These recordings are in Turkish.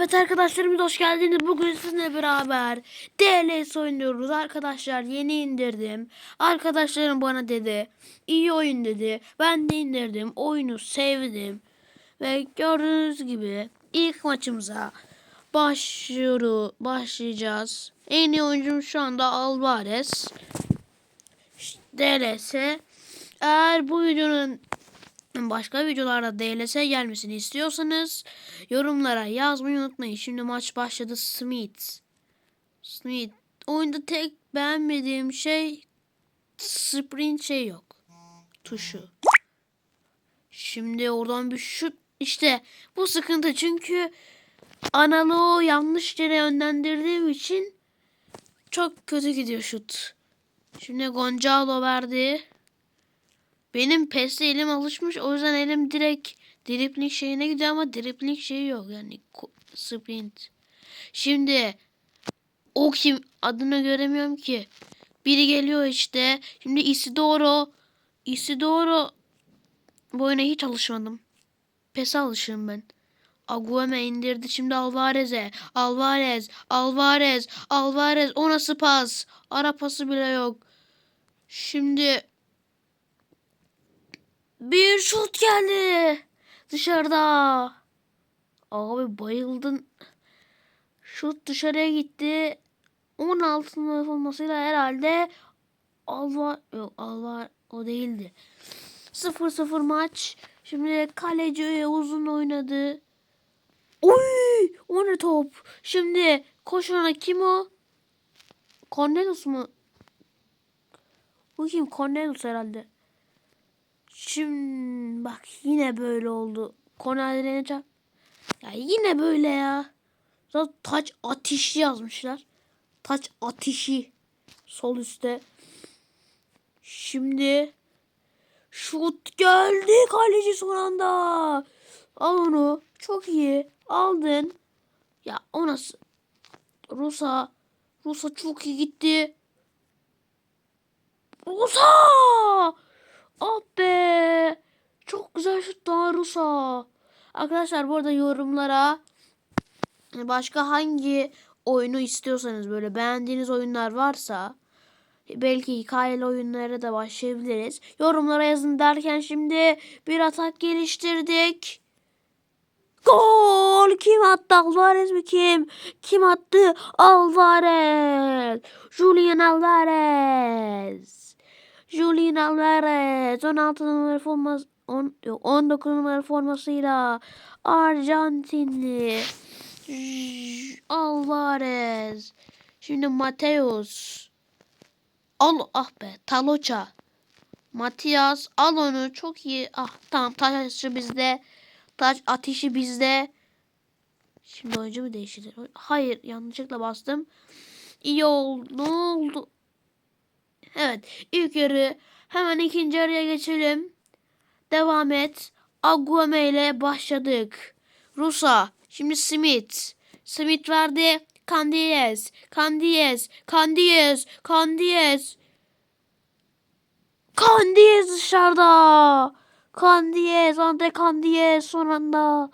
Evet arkadaşlarımız hoş geldiniz. Bugün sizinle beraber DLS oynuyoruz arkadaşlar. Yeni indirdim. Arkadaşlarım bana dedi. iyi oyun dedi. Ben de indirdim. Oyunu sevdim. Ve gördüğünüz gibi ilk maçımıza başlıyoruz. Başlayacağız. En iyi oyuncum şu anda Alvarez. DLS. Eğer bu videonun başka videolarda DLS gelmesini istiyorsanız yorumlara yazmayı unutmayın. Şimdi maç başladı. Smith. Smith. Oyunda tek beğenmediğim şey sprint şey yok. Tuşu. Şimdi oradan bir şut. İşte bu sıkıntı çünkü analoğu yanlış yere yönlendirdiğim için çok kötü gidiyor şut. Şimdi Gonzalo verdi. Benim PES'te elim alışmış. O yüzden elim direkt dripling şeyine gidiyor ama dripling şeyi yok. Yani sprint. Şimdi o kim adını göremiyorum ki. Biri geliyor işte. Şimdi Isidoro. Isidoro. Bu oyuna hiç alışmadım. PES'e alışığım ben. Aguame indirdi şimdi Alvarez'e. Alvarez, Alvarez, Alvarez. O nasıl pas? Ara pası bile yok. Şimdi bir şut geldi. Dışarıda. Abi bayıldın. Şut dışarıya gitti. 16 numara olmasıyla herhalde Alva yok Alva o değildi. 0-0 maç. Şimdi kaleci uzun oynadı. Oy! O ne top? Şimdi koşana kim o? Cornelius mu? Bu kim? Cornelius herhalde. Şimdi bak yine böyle oldu. Konadine çarp. Ya yine böyle ya. Zaten taç ateşi yazmışlar. Taç ateşi. Sol üstte. Şimdi şut geldi kaleci son anda. Al onu. Çok iyi. Aldın. Ya o nasıl? Rusa. Rusa çok iyi gitti. Rusa! Ah be. Çok güzel şut daha Rusa. Arkadaşlar bu arada yorumlara başka hangi oyunu istiyorsanız böyle beğendiğiniz oyunlar varsa belki hikayeli oyunlara da başlayabiliriz. Yorumlara yazın derken şimdi bir atak geliştirdik. Gol! Kim attı? Alvarez mi kim? Kim attı? Alvarez. Julian Alvarez. Julian Alvarez 16 numara forması 10, yok, 19 numara formasıyla Arjantinli Alvarez. Şimdi Mateus. Al ah be Taloça. Matias al onu çok iyi. Ah tamam taş atışı bizde. Taş ateşi bizde. Şimdi oyuncu mu değiştirir? Hayır yanlışlıkla bastım. İyi oldu. Ne oldu? Evet ilk yarı hemen ikinci yarıya geçelim. Devam et. Aguame ile başladık. Rusa. Şimdi Smith. Smith verdi. Candies. Candies. Candies. Candies. Candies dışarıda. Candies. Andre Candies son anda.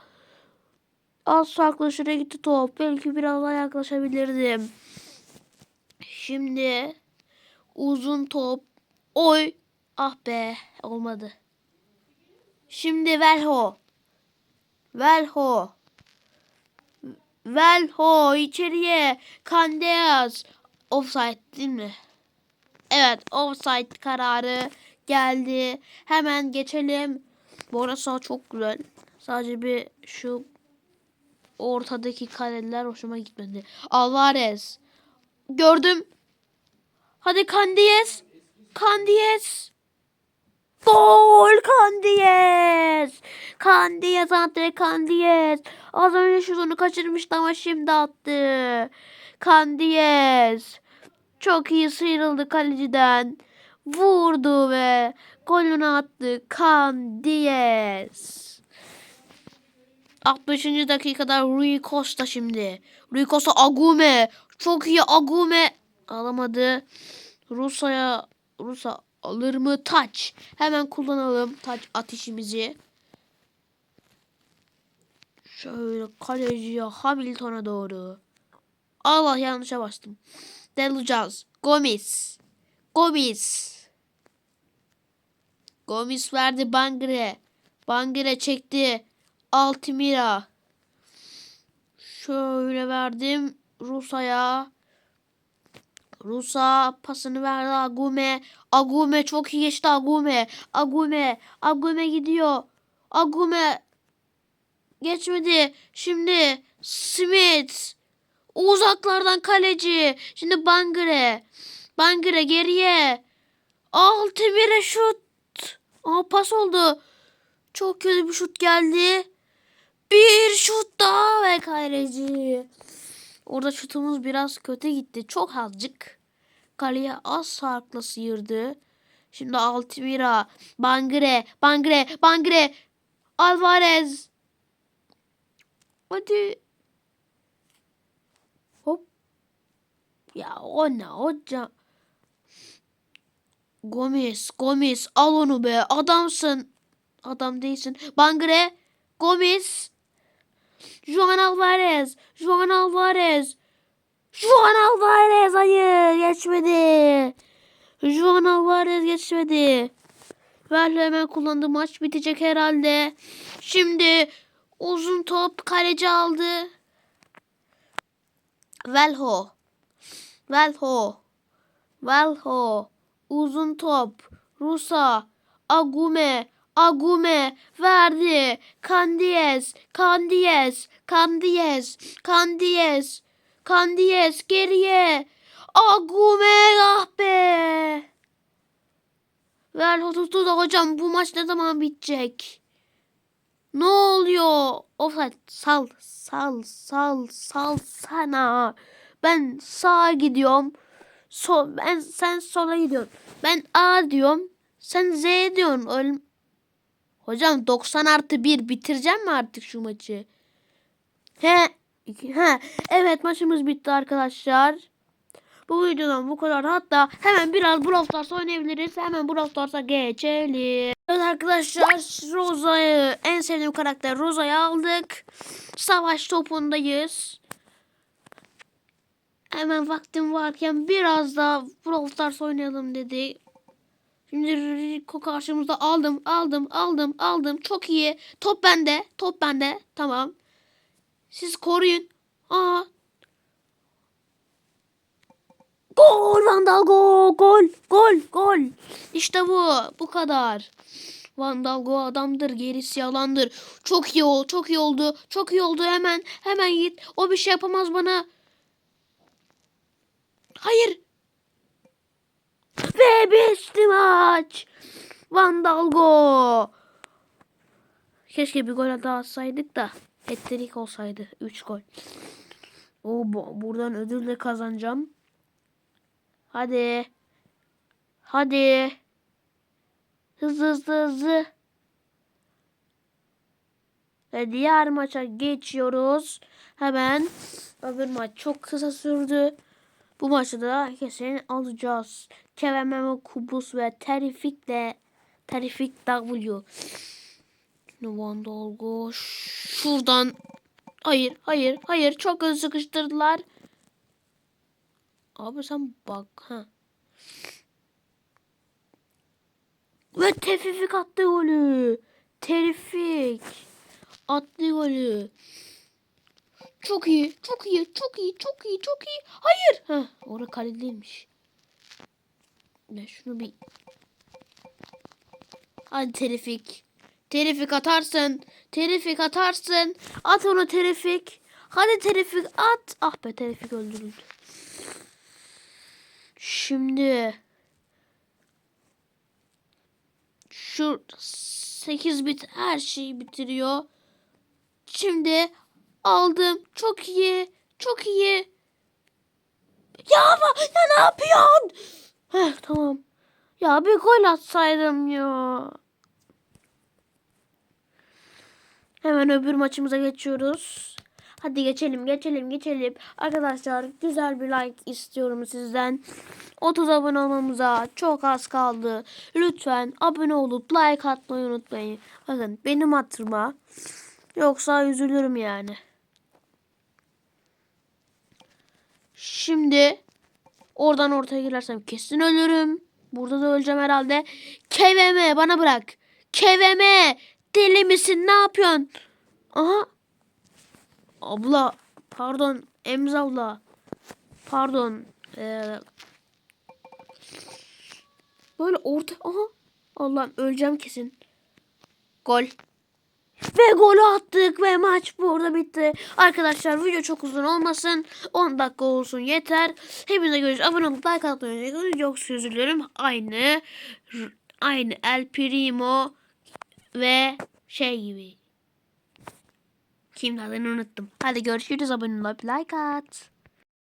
Az farklı şuraya gitti top. Belki biraz daha yaklaşabilirdim. Şimdi uzun top. Oy. Ah be. Olmadı. Şimdi Velho. Velho. Velho içeriye. Candeas. Offside değil mi? Evet offside kararı geldi. Hemen geçelim. Bu arada çok güzel. Sadece bir şu ortadaki kaleler hoşuma gitmedi. Alvarez. Gördüm. Hadi Candies. Candies. Gol Candies. Candies Andre Candies. Az önce şutunu kaçırmıştı ama şimdi attı. Candies. Çok iyi sıyrıldı kaleciden. Vurdu ve golünü attı. Candies. 60. dakikada Rui Costa şimdi. Rui Costa Agume. Çok iyi Agume. Alamadı. Rusa'ya Rusa alır mı? Taç. Hemen kullanalım taç ateşimizi. Şöyle kaleciye Hamilton'a doğru. Allah yanlışa bastım. Delacağız. Gomis. Gomis. Gomis verdi Bangre. Bangre çekti. Altimira. Şöyle verdim Rusa'ya. Rusa pasını verdi Agume. Agume çok iyi geçti Agume. Agume. Agume gidiyor. Agume geçmedi. Şimdi Smith. Uzaklardan kaleci. Şimdi Bangre. Bangre geriye. Altimire şut. Aa pas oldu. Çok kötü bir şut geldi. Bir şut daha ve kaleci. Orada şutumuz biraz kötü gitti. Çok azıcık. Kaleye az farkla sıyırdı. Şimdi Altimira. Bangre. Bangre. Bangre. Alvarez. Hadi. Hop. Ya o ne hocam. Gomis. Gomis. Al onu be. Adamsın. Adam değilsin. Bangre. Gomis. Juan Alvarez. Juan Alvarez. Juan Alvarez hayır geçmedi. Juan Alvarez geçmedi. Verle hemen kullandı. Maç bitecek herhalde. Şimdi uzun top kaleci aldı. Velho. Velho. Velho. Uzun top. Rusa. Agume. Agume verdi. Candies, Candies, Candies, Candies, Candies geriye. Agume ah be. Ver tuttu da hocam bu maç ne zaman bitecek? Ne oluyor? Offside sal sal sal sal sana. Ben sağa gidiyorum. Sol, ben sen sola gidiyorsun. Ben A diyorum. Sen Z diyorsun. Öyle, Hocam 90 artı 1 bitireceğim mi artık şu maçı? He. He. Evet maçımız bitti arkadaşlar. Bu videodan bu kadar. Hatta hemen biraz Brawl Stars oynayabiliriz. Hemen Brawl Stars'a geçelim. Evet arkadaşlar Rosa'yı en sevdiğim karakter Rosa'yı aldık. Savaş topundayız. Hemen vaktim varken biraz daha Brawl Stars oynayalım dedi. Şimdi Rico karşımızda aldım, aldım, aldım, aldım. Çok iyi. Top bende, top bende. Tamam. Siz koruyun. Aa. Gol Vandal gol, gol, gol, gol. İşte bu, bu kadar. Vandal go adamdır, gerisi yalandır. Çok iyi oldu, çok iyi oldu, çok iyi oldu. Hemen, hemen git. O bir şey yapamaz bana. Hayır, bitti maç. Vandalgo. Keşke bir gol daha atsaydık da. Ettirik olsaydı. 3 gol. Oo, bu, buradan ödül de kazanacağım. Hadi. Hadi. Hızlı hızlı hızlı. Ve diğer maça geçiyoruz. Hemen. Öbür maç çok kısa sürdü. Bu maçı da kesin alacağız. Kerem Kubus ve Terrific'le Terrific W. Numan Dolgo şuradan hayır hayır hayır çok hızlı sıkıştırdılar. Abi sen bak ha. Ve Terrific attı golü. Terrific attı golü. Çok iyi, çok iyi, çok iyi, çok iyi, çok iyi. Hayır. Heh, orada kale değilmiş. Ben şunu bir... Hadi terifik. Terifik atarsın. Terifik atarsın. At onu terifik. Hadi terifik at. Ah be terifik öldürüldü. Şimdi... Şu 8 bit her şeyi bitiriyor. Şimdi aldım. Çok iyi. Çok iyi. Ya, ama- ya ne yapıyorsun? Heh, tamam. Ya bir gol atsaydım ya. Hemen öbür maçımıza geçiyoruz. Hadi geçelim, geçelim, geçelim. Arkadaşlar güzel bir like istiyorum sizden. 30 abone olmamıza çok az kaldı. Lütfen abone olup like atmayı unutmayın. Bakın benim hatırıma Yoksa üzülürüm yani. Şimdi oradan ortaya girersem kesin ölürüm. Burada da öleceğim herhalde. KVM bana bırak. KVM deli misin ne yapıyorsun? Aha. Abla pardon Emza abla. Pardon. Ee, böyle orta... Aha. Allah'ım öleceğim kesin. Gol. Ve golü attık ve maç burada bitti. Arkadaşlar video çok uzun olmasın. 10 dakika olsun yeter. Hepinize görüşürüz. Abone olup like atmayı unutmayın. Yoksa üzülürüm. Aynı aynı El Primo ve şey gibi. Kimden adını unuttum. Hadi görüşürüz. Abone olup like at.